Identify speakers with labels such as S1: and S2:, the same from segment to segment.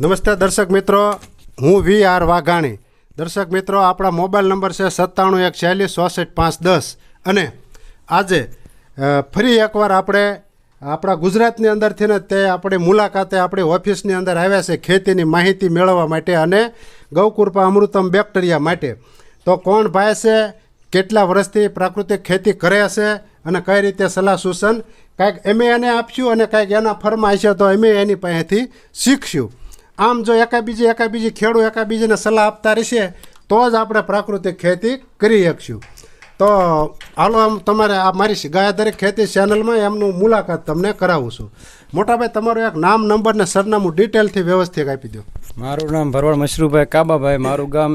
S1: નમસ્તે દર્શક મિત્રો, હું વી આર વાઘાણી. દર્શક મિત્રો, આપણા મોબાઈલ નંબર છે સત્તાણું એક છેલ્લીસ ચોસઠ પાંચ દસ. અને આજે ફરી એકવાર આપણે, આપણા ગુજરાતની અંદરથી ને તે આપણી મુલાકાતે આપણી ઓફિસની અંદર આવ્યા છે ખેતીની માહિતી મેળવવા માટે અને ગૌકૃપા અમૃતમ બેક્ટેરિયા માટે. તો કોણ ભાઈ છે, કેટલા વર્ષથી પ્રાકૃતિક ખેતી કરે છે અને કઈ રીતે સલાહ સૂચન? કાંઈક અમે એને આપશું અને કાંઈક એના ફરમાં હશે તો અમે એની પાસેથી શીખશું આમ જો એકાબીજી એકાબીજી ખેડૂત એકાબીજીને સલાહ આપતા રહેશે, તો જ આપણે પ્રાકૃતિક ખેતી કરી શકશું. તો હાલો આમ તમારે આ મારી ગાયાધારી ખેતી ચેનલમાં એમનું મુલાકાત તમને કરાવું છું. મોટાભાઈ, તમારું એક નામ, નંબર ને સરનામું ડિટેલથી વ્યવસ્થિત આપી દો.
S2: મારું નામ ભરવાડ મશરૂભાઈ કાબાભાઈ, મારું ગામ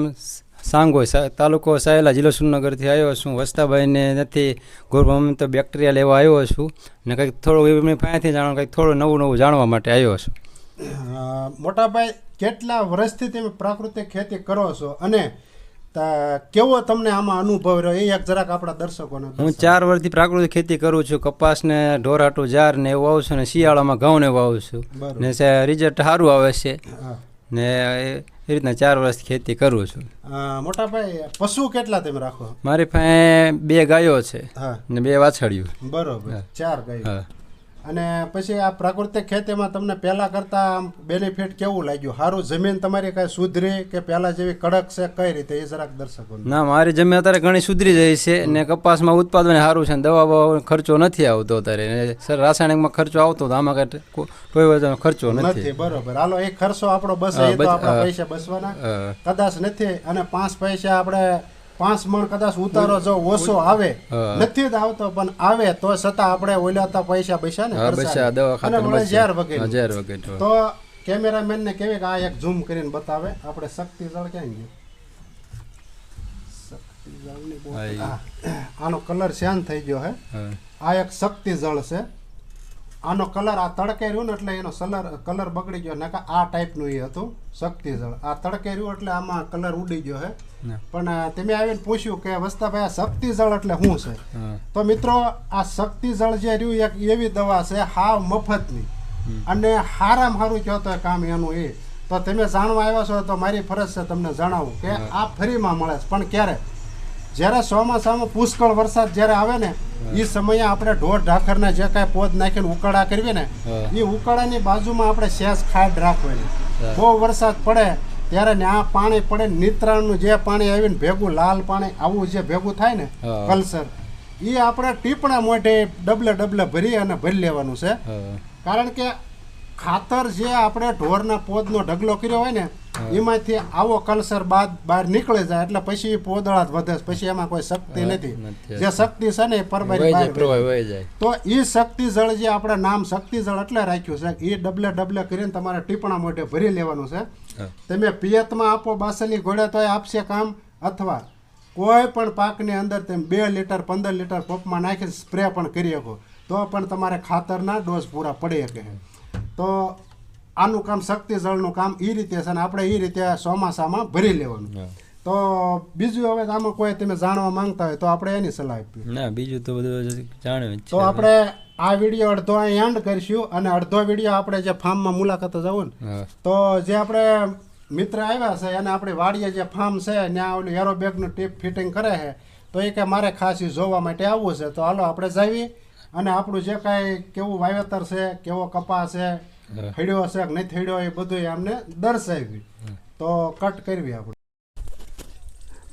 S2: સાંગો તાલુકો સાયલા જિલ્લો સુરનગરથી આવ્યો છું. વસ્તાભાઈને નથી ગોરભામ તો બેક્ટેરિયા લેવા આવ્યો છું. ને કંઈક થોડું એમની પાસેથી જાણવા કંઈક થોડું નવું નવું જાણવા માટે આવ્યો છું.
S1: મોટાભાઈ કેટલા વર્ષથી તમે પ્રાકૃતિક ખેતી કરો છો અને કેવો તમને આમાં અનુભવ રહ્યો? એ એક જરાક આપણા દર્શકોને
S2: હું ચાર વર્ષથી પ્રાકૃતિક ખેતી કરું છું. કપાસ ને ઢોરાટું જાર ને એવું વાવું છું ને શિયાળામાં ઘઉં ને વાવું છું. ને રિઝલ્ટ સારું આવે છે. ને એ રીતના ચાર વર્ષથી ખેતી કરું છું.
S1: મોટા ભાઈ પશુ કેટલા તમે રાખો?
S2: મારી પાસે બે ગાયો છે
S1: હા.
S2: ને બે વાછળિયું
S1: બરોબર. ચાર ગાયો. અને પછી આ પ્રાકૃતિક ખેતીમાં તમને પહેલાં કરતા બેનિફિટ કેવું લાગ્યું? સારું જમીન તમારી કાંઈ સુધરી કે પહેલાં જેવી કડક છે? કઈ રીતે? એ જરાક દર્શકો
S2: ના મારી જમીન અત્યારે ઘણી સુધરી જાય છે ને કપાસમાં ઉત્પાદન સારું છે દવા ખર્ચો નથી આવતો અત્યારે. સર રાસાયણિકમાં ખર્ચો આવતો તો આમાં કાંઈ કોઈ વજન ખર્ચો
S1: નથી.
S2: નથી
S1: બરોબર. હાલો એ ખર્ચો આપણો બસ એ તો આપણા પૈસા બસવાના. કદાચ નથી અને પાંચ પૈસા આપણે પાંચ મણ કદાચ ઉતારો જો ઓછો આવે નથી જ આવતો પણ આવે તો છતાં આપણે ઓલાતા પૈસા પૈસા ને
S2: હા
S1: ખર્ચાના.
S2: દવા ખાતર
S1: વળી વગેરે.
S2: હજાર વગેરે
S1: તો કેમેરામેન ને કેવી કે આ એક ઝૂમ કરીને બતાવે આપણે શક્તિ જળ ક્યાં ગયું? શક્તિ જળની આનો કલર શાન થઈ ગયો હે. આ એક શક્તિ જળ છે. આનો કલર આ તડકે રહ્યું ને એટલે એનો કલર કલર બગડી ગયો. નકા આ ટાઈપનું એ હતું શક્તિ જળ આ તડકે રહ્યું એટલે આમાં કલર ઉડી ગયો હે. પણ તમે આવીને પૂછ્યું કે વસ્તાભાઈ આ શક્તિ જળ એટલે શું છે? તો મિત્રો આ શક્તિ જળ જે રહ્યું એક એવી દવા છે હાવ મફતની. અને હારામ હારું કહો તો કામ એનું એ. તો તમે જાણવા આવ્યા છો તો મારી ફરજ છે તમને જણાવું કે આ ફ્રીમાં મળે છે. પણ ક્યારે? જ્યારે ચોમાસામાં પુષ્કળ વરસાદ જ્યારે આવે ને એ સમયે આપણે ઢોર ઢાખરના જે કાંઈ પોદ નાખીને ઉકાળા કરીએ ને એ ઉકાળાની બાજુમાં આપણે શેષ ખાડ રાખવાની. બહુ વરસાદ પડે ત્યારે ને આ પાણી પડે નિત્રાણનું જે પાણી આવીને ભેગું લાલ પાણી આવું જે ભેગું થાય ને. કલ્સર એ આપણે ટીપણા મોઢે ડબલે ડબલે ભરી અને ભરી લેવાનું છે. કારણ કે ખાતર જે આપણે ઢોરના પોદનો ઢગલો કર્યો હોય ને એમાંથી આવો કલ્સર બાદ બહાર નીકળી જાય એટલે પછી એ પોદળા જ વધે પછી એમાં કોઈ શક્તિ નથી. જે શક્તિ છે ને એ પરબારી તો એ શક્તિ જળ જે આપણે નામ શક્તિ જળ એટલે રાખ્યું છે. એ ડબલે ડબલે કરીને તમારે ટીપણા મોઢે ભરી લેવાનું છે. તમે પિયતમાં આપો બાસલી ઘોડે એ આપશે કામ અથવા કોઈ પણ પાકની અંદર તમે બે લીટર પંદર લીટર પંપમાં નાખી સ્પ્રે પણ કરી શકો. તો પણ તમારે ખાતરના ડોઝ પૂરા પડી શકે. તો આનું કામ શક્તિ જળનું કામ એ રીતે છે અને આપણે એ રીતે ચોમાસામાં ભરી લેવાનું. તો બીજું હવે આમાં કોઈ તમે જાણવા માંગતા હોય તો આપણે એની સલાહ આપીએ.
S2: ના બીજું તો બધું જાણ્યું
S1: તો આપણે આ વીડિયો અડધો અહીં એન્ડ કરીશું અને અડધો વીડિયો આપણે જે ફાર્મમાં મુલાકાત જવું ને તો જે આપણે મિત્ર આવ્યા છે અને આપણી વાડીએ જે ફાર્મ છે ત્યાં ઓલું એરોબેગનું ટીપ ફિટિંગ કરે છે તો એ કે મારે ખાસી જોવા માટે આવવું છે. તો હાલો આપણે જાવી. અને આપણું જે કાંઈ કેવું વાવેતર છે કેવો કપા છે. થડ્યો છે કે નહીં થડ્યો એ બધું અમને દર્શાવ્યું. તો કટ કરવી આપણે.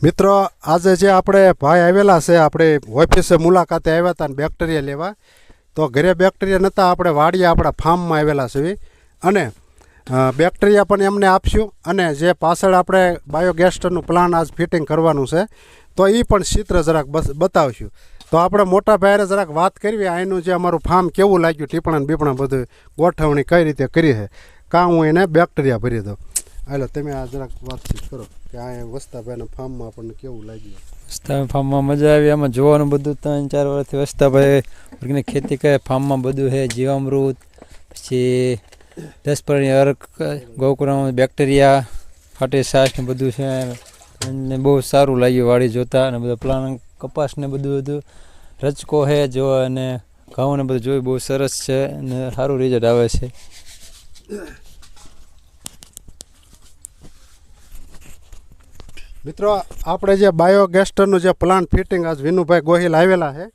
S1: મિત્રો આજે જે આપણે ભાઈ આવેલા છે આપણે ઓફિસે મુલાકાતે આવ્યા હતા બેક્ટેરિયા લેવા તો ઘરે બેક્ટેરિયા નહોતા આપણે વાડીએ આપણા ફાર્મમાં આવેલા છે. અને બેક્ટેરિયા પણ એમને આપશું. અને જે પાછળ આપણે બાયોગેસ્ટરનું પ્લાન આજ ફિટિંગ કરવાનું છે તો એ પણ ચિત્ર જરાક બસ બતાવશું. તો આપણે મોટા ભાઈને જરાક વાત કરવી, આનું જે અમારું ફાર્મ કેવું લાગ્યું, ટીપણા બીપણા બધું, ગોઠવણી કઈ રીતે કરી છે, કાં હું એને બેક્ટેરિયા ભરી દઉં. હાલો, તમે આ જરાક વાતચીત કરો કે આ વસ્તાભાઈના ફાર્મમાં આપણને કેવું લાગ્યું?
S2: વસ્તા ફાર્મમાં મજા આવી. આમાં જોવાનું બધું ત્રણ ચાર વર્ષથી વસ્તાભાઈ ઓર્ગેનિક ખેતી કરે ફાર્મમાં બધું છે, જીવામૃત, પછી દસ પરણી અર્ક, ગોકુળામાં બેક્ટેરિયા ફાટી સાસ ને બધું છે. અને બહુ સારું લાગ્યું વાડી જોતા અને બધું પ્લાન કપાસને બધું બધું રચકો છે જો અને ઘઉંને બધું જોયું, બહુ સરસ છે અને સારું રિઝલ્ટ આવે છે.
S1: મિત્રો, આપણે જે બાયોગેસ્ટરનું જે પ્લાન્ટ ફિટિંગ આજ વિનુભાઈ ગોહિલ આવેલા છે,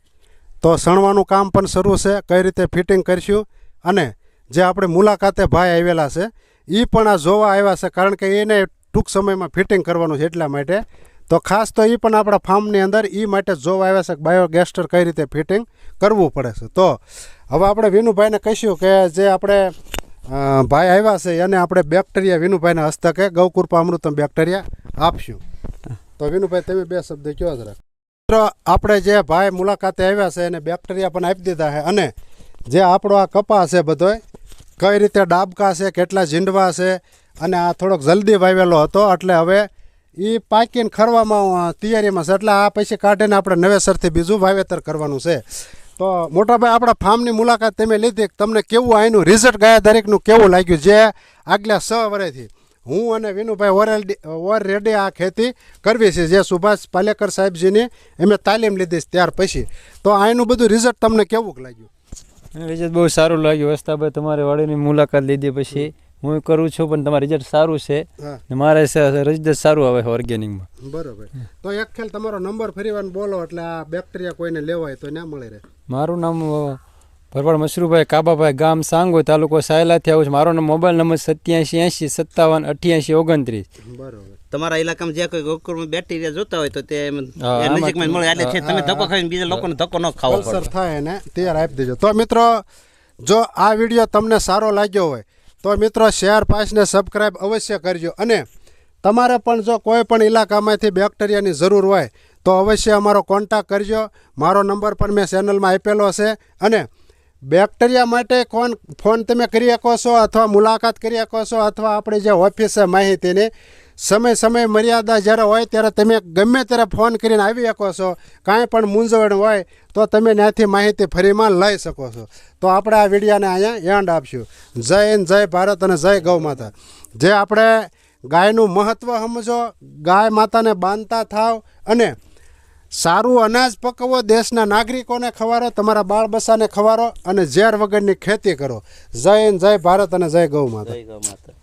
S1: તો સણવાનું કામ પણ શરૂ છે, કઈ રીતે ફિટિંગ કરીશું અને જે આપણે મુલાકાતે ભાઈ આવેલા છે એ પણ આ જોવા આવ્યા છે, કારણ કે એને ટૂંક સમયમાં ફિટિંગ કરવાનું છે એટલા માટે તો ખાસ તો એ પણ આપણા ફાર્મની અંદર એ માટે જોવા આવ્યા છે કે બાયોગેસ્ટર કઈ રીતે ફિટિંગ કરવું પડે છે. તો હવે આપણે વિનુભાઈને કહીશું કે જે આપણે ભાઈ આવ્યા છે એને આપણે બેક્ટેરિયા વિનુભાઈના હસ્તકે ગૌકૃપા અમૃતમ બેક્ટેરિયા આપશું. તો વિનુભાઈ, તમે બે શબ્દ કયો જરા મિત્રો, આપણે જે ભાઈ મુલાકાતે આવ્યા છે એને બેક્ટેરિયા પણ આપી દીધા છે અને જે આપણો આ કપા છે બધોય, કઈ રીતે ડાબકા છે, કેટલા ઝીંડવા છે અને આ થોડોક જલ્દી વાવેલો હતો, એટલે હવે એ પાકીને ખરવામાં તૈયારીમાં છે. એટલે આ પૈસા કાઢીને આપણે નવેસરથી બીજું વાવેતર કરવાનું છે. તો મોટાભાઈ, આપણા ફાર્મની મુલાકાત તમે લીધી. તમને કેવું આનું રિઝલ્ટ ગયા દરેકનું કેવું લાગ્યું? જે આગલા છ વર્ષથી હું અને વિનુભાઈ ઓરેડી ઓલરેડી આ ખેતી કરવી છે. જે સુભાષ પાલેકર સાહેબજીની એમે તાલીમ લીધી છે ત્યાર પછી. તો આનું બધું રિઝલ્ટ તમને કેવું લાગ્યું?
S2: રિઝલ્ટ બહુ સારું લાગ્યું. વસ્તાભાઈ, તમારે વાડીની મુલાકાત લીધી પછી. હું કરું છું પણ તમારું રિઝલ્ટ સારું છે. ને મારે રિઝલ્ટ સારું આવે છે ઓર્ગેનિકમાં
S1: બરોબર. તો એક ખેલ તમારો નંબર ફરીવાર બોલો એટલે આ બેક્ટેરિયા કોઈને લેવાય તો ના મળે રહે
S2: મારું નામ ભરવાડ મશરૂભાઈ કાબાભાઈ ગામ સાંગો તાલુકો સાયલાથી આવું છે. મારો મોબાઈલ નંબર સત્યાસી એંશી સત્તાવન અઠ્યાસી ઓગણત્રીસ.
S1: બરોબર.
S3: તમારા ઇલાકામાં જે કોઈ ગોકુળમાં બેક્ટેરિયા જોતા હોય તો તે નજીકમાં મળે. એટલે છે તમે ધક્કો ખાઈને બીજા લોકોને ધક્કો ન ખાવો પડે.
S1: થાય ને તૈયાર આપી દેજો. તો મિત્રો જો આ વીડિયો તમને સારો લાગ્યો હોય તો મિત્રો શેર પાસને સબસ્ક્રાઈબ અવશ્ય કરજો. અને તમારે પણ જો કોઈ પણ ઇલાકામાંથી બેક્ટેરિયાની જરૂર હોય, તો અવશ્ય અમારો કોન્ટેક કરજો. મારો નંબર પણ મેં ચેનલમાં આપેલો છે. અને બેક્ટેરિયા માટે ફોન ફોન તમે કરી શકો છો અથવા મુલાકાત કરી શકો છો અથવા આપણી જે ઓફિસ છે માહિતીની સમય સમય મર્યાદા જ્યારે હોય ત્યારે તમે ગમે ત્યારે ફોન કરીને આવી શકો છો, કાંઈ પણ મૂંઝવણ હોય તો તમે ત્યાંથી માહિતી ફરીમાં લઈ શકો છો. તો આપણે આ વિડીયાને અહીંયા એન્ડ આપશું. જય હિન્દ, જય ભારત અને જય ગૌ માતા. જે આપણે ગાયનું મહત્ત્વ સમજો, ગાય માતાને બાંધતા થાવ અને સારું અનાજ પકવો, દેશના નાગરિકોને ખવારો, તમારા બાળ બચ્ચાને ખવારો અને ઝેર વગરની ખેતી કરો. જય હિન્દ, જય ભારત અને જય ગૌ માતા.
S3: જય ગૌ માતા.